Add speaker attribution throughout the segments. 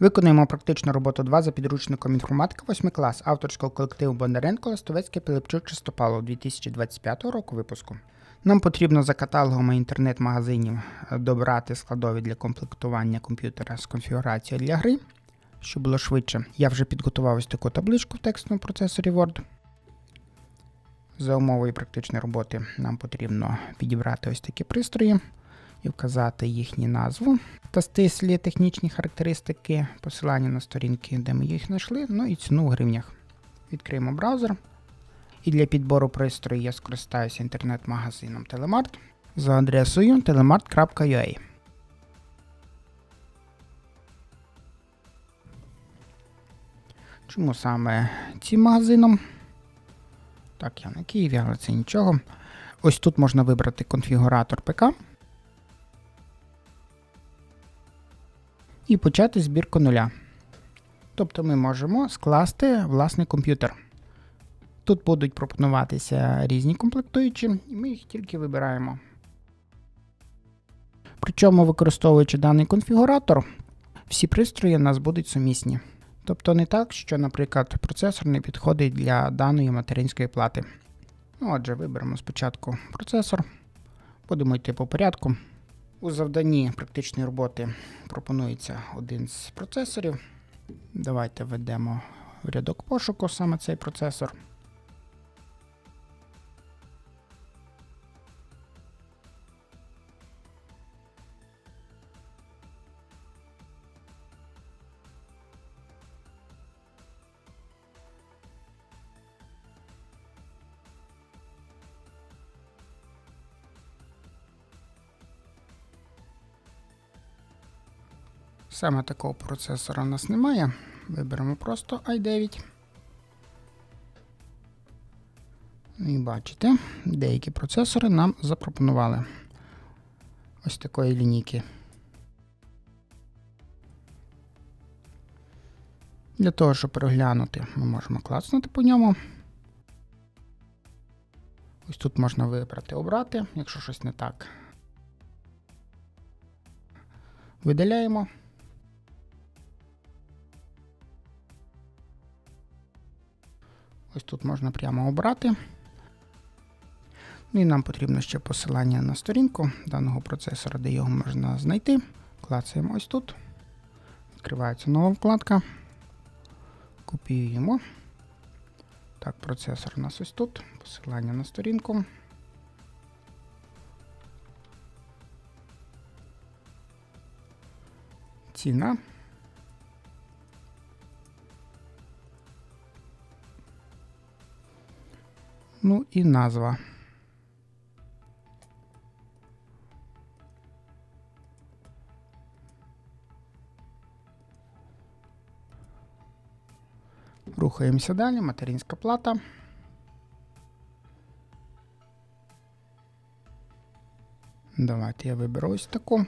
Speaker 1: Виконуємо практичну роботу 2 за підручником інформатика 8 клас авторського колективу Бондаренко Ластовецький Пилипчук Чистопало 2025 року випуску. Нам потрібно за каталогами інтернет-магазинів е, добрати складові для комплектування комп'ютера з конфігурацією для гри, щоб було швидше. Я вже підготував ось таку табличку в текстовому процесорі Word. За умовою практичної роботи нам потрібно підібрати ось такі пристрої і вказати їхню назву та стислі технічні характеристики, посилання на сторінки, де ми їх знайшли, ну і ціну в гривнях. Відкриємо браузер. І для підбору пристрою я скористаюся інтернет-магазином Telemart за адресою telemart.ua. Чому саме цим магазином? Так, я на Києві, але це нічого. Ось тут можна вибрати конфігуратор ПК. І почати збірку нуля. Тобто ми можемо скласти власний комп'ютер. Тут будуть пропонуватися різні комплектуючі, і ми їх тільки вибираємо. Причому, використовуючи даний конфігуратор, всі пристрої у нас будуть сумісні. Тобто не так, що, наприклад, процесор не підходить для даної материнської плати. Ну, Отже, виберемо спочатку процесор, будемо йти по порядку. У завданні практичної роботи пропонується один з процесорів. Давайте введемо в рядок пошуку саме цей процесор. Саме такого процесора у нас немає. Виберемо просто i9. І бачите, деякі процесори нам запропонували ось такої лінійки. Для того, щоб переглянути, ми можемо клацнути по ньому. Ось тут можна вибрати обрати, якщо щось не так. Видаляємо. Ось тут можна прямо обрати. Ну і нам потрібно ще посилання на сторінку даного процесора, де його можна знайти. Клацаємо ось тут. Відкривається нова вкладка. Копіюємо. Так, процесор у нас ось тут. Посилання на сторінку. Ціна. Ну і назва. Рухаємося далі. Материнська плата. Давайте я виберу ось таку.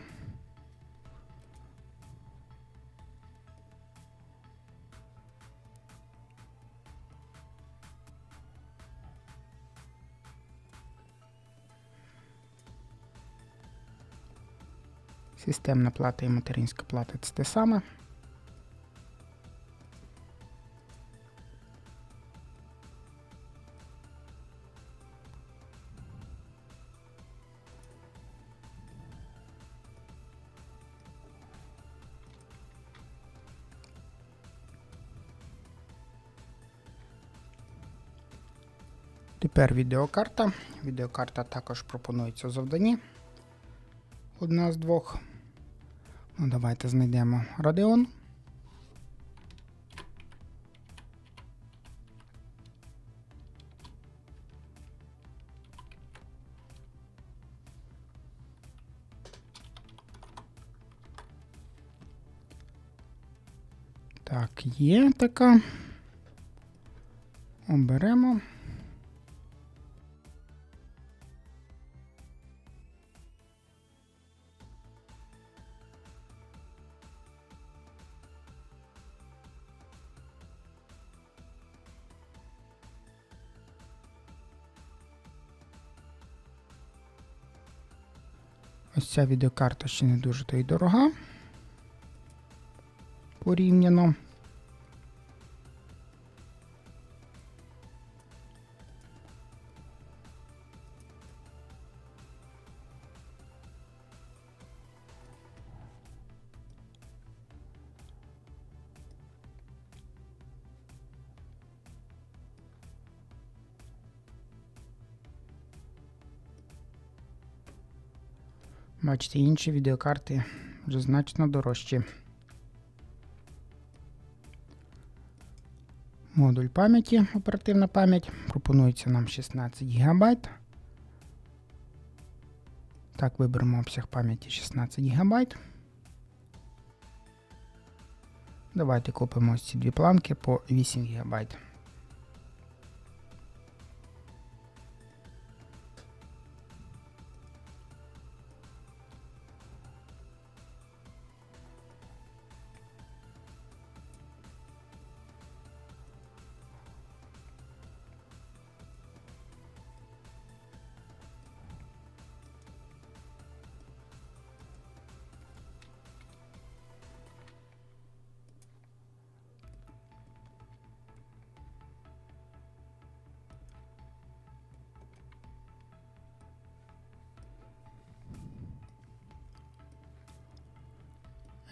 Speaker 1: Системна плата і материнська плата це те саме. Тепер відеокарта. Відеокарта також пропонується завданні. Одна з двох. Ну, давайте знайдемо Radeon. Так, є така. Оберемо. Ось ця відеокарта ще не дуже то й дорога. порівняно. Бачите, інші відеокарти вже значно дорожчі. Модуль пам'яті, оперативна пам'ять. Пропонується нам 16 ГБ. Так, виберемо обсяг пам'яті 16 ГБ. Давайте купимо ось ці дві планки по 8 ГБ.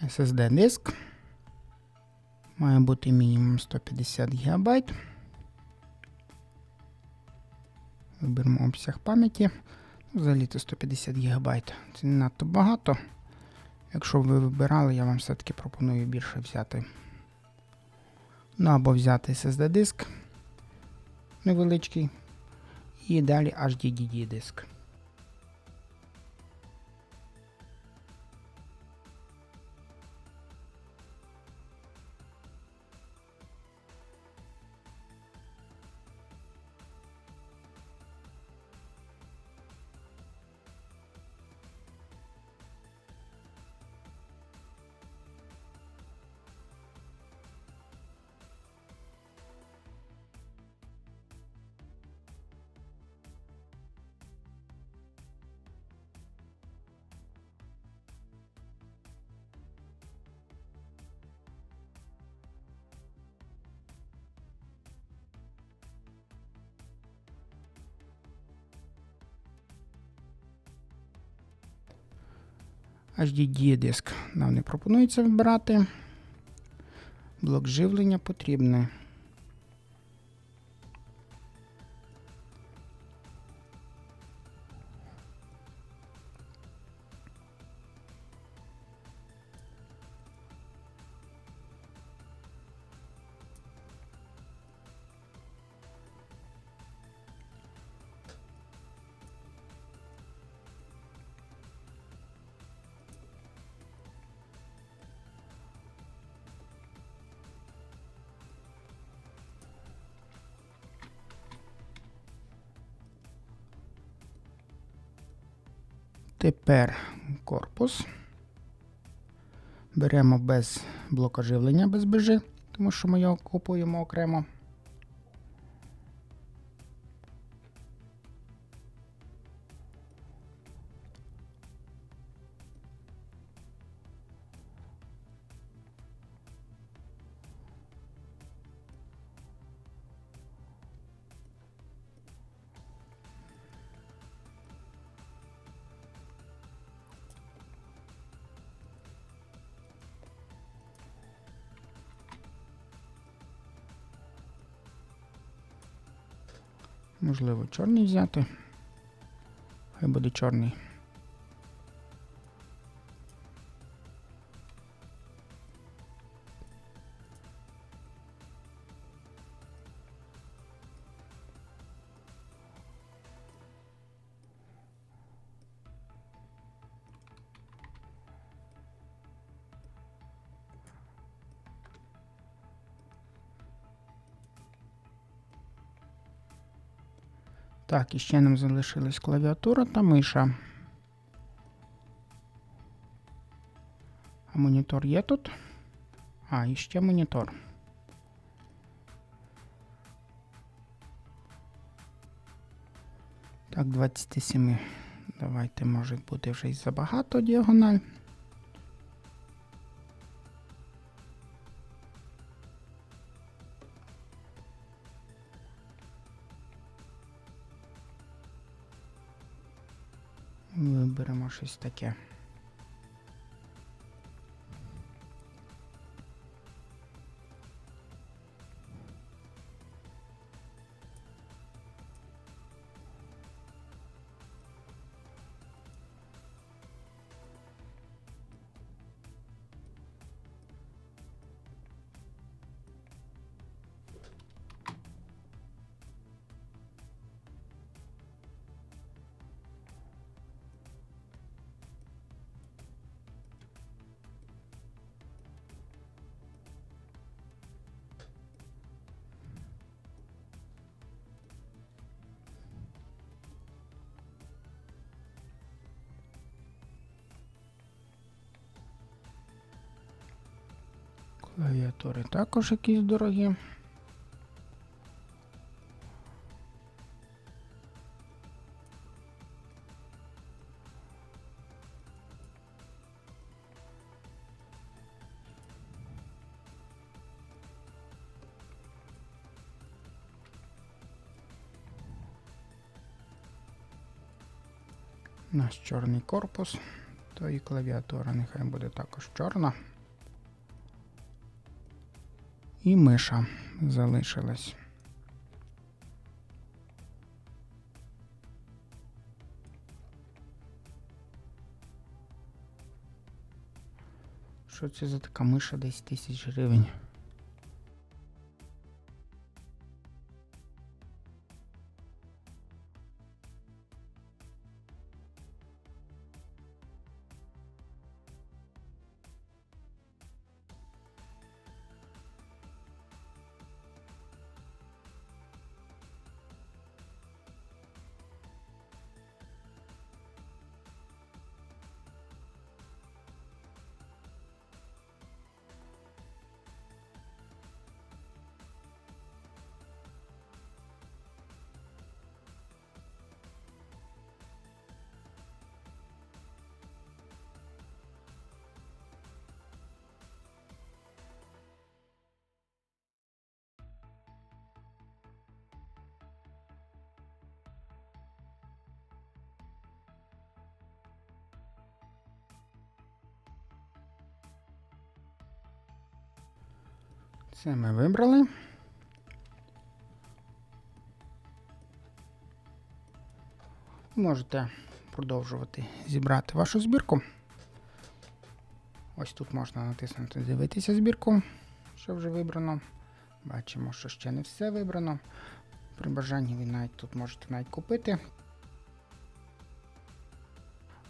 Speaker 1: SSD диск. Має бути мінімум 150 ГБ. Виберемо обсяг пам'яті. Взагалі це 150 ГБ. Це не надто багато. Якщо ви вибирали, я вам все-таки пропоную більше взяти. Ну або взяти SSD диск невеличкий. І далі HDD диск. HDD диск нам не пропонується вибирати. Блок живлення потрібне. Тепер корпус. Беремо без блока живлення без бежи, тому що ми його купуємо окремо. Можливо, чорний взяти. Хай буде чорний. Так, і ще нам залишилась клавіатура та миша. А монітор є тут? А, і ще монітор. Так, 27. Давайте, може бути вже й забагато діагональ. Виберемо щось таке. Клавіатури також якісь дорогі. Наш чорний корпус, то і клавіатура нехай буде також чорна. І миша залишилась. Що це за така миша 10 тисяч гривень? Це ми вибрали. Можете продовжувати зібрати вашу збірку. Ось тут можна натиснути Дивитися збірку, що вже вибрано. Бачимо, що ще не все вибрано. При бажанні ви навіть тут можете навіть купити.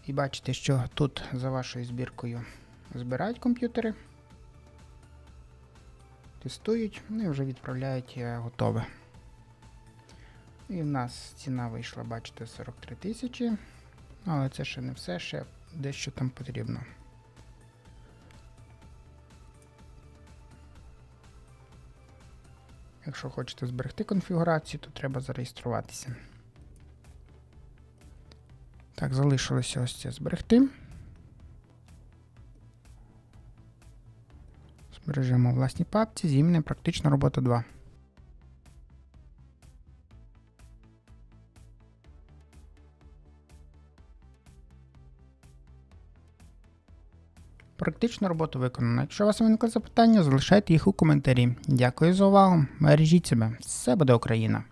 Speaker 1: І бачите, що тут за вашою збіркою збирають комп'ютери тестують, ну і вже відправляють е, готове. І в нас ціна вийшла, бачите, 43 тисячі. Але це ще не все, ще дещо там потрібно. Якщо хочете зберегти конфігурацію, то треба зареєструватися. Так, залишилося ось це зберегти. Збережемо у власній папці з іменем Практична робота 2. Практична робота виконана. Якщо у вас виникли запитання, залишайте їх у коментарі. Дякую за увагу. Бережіть себе. Все буде Україна!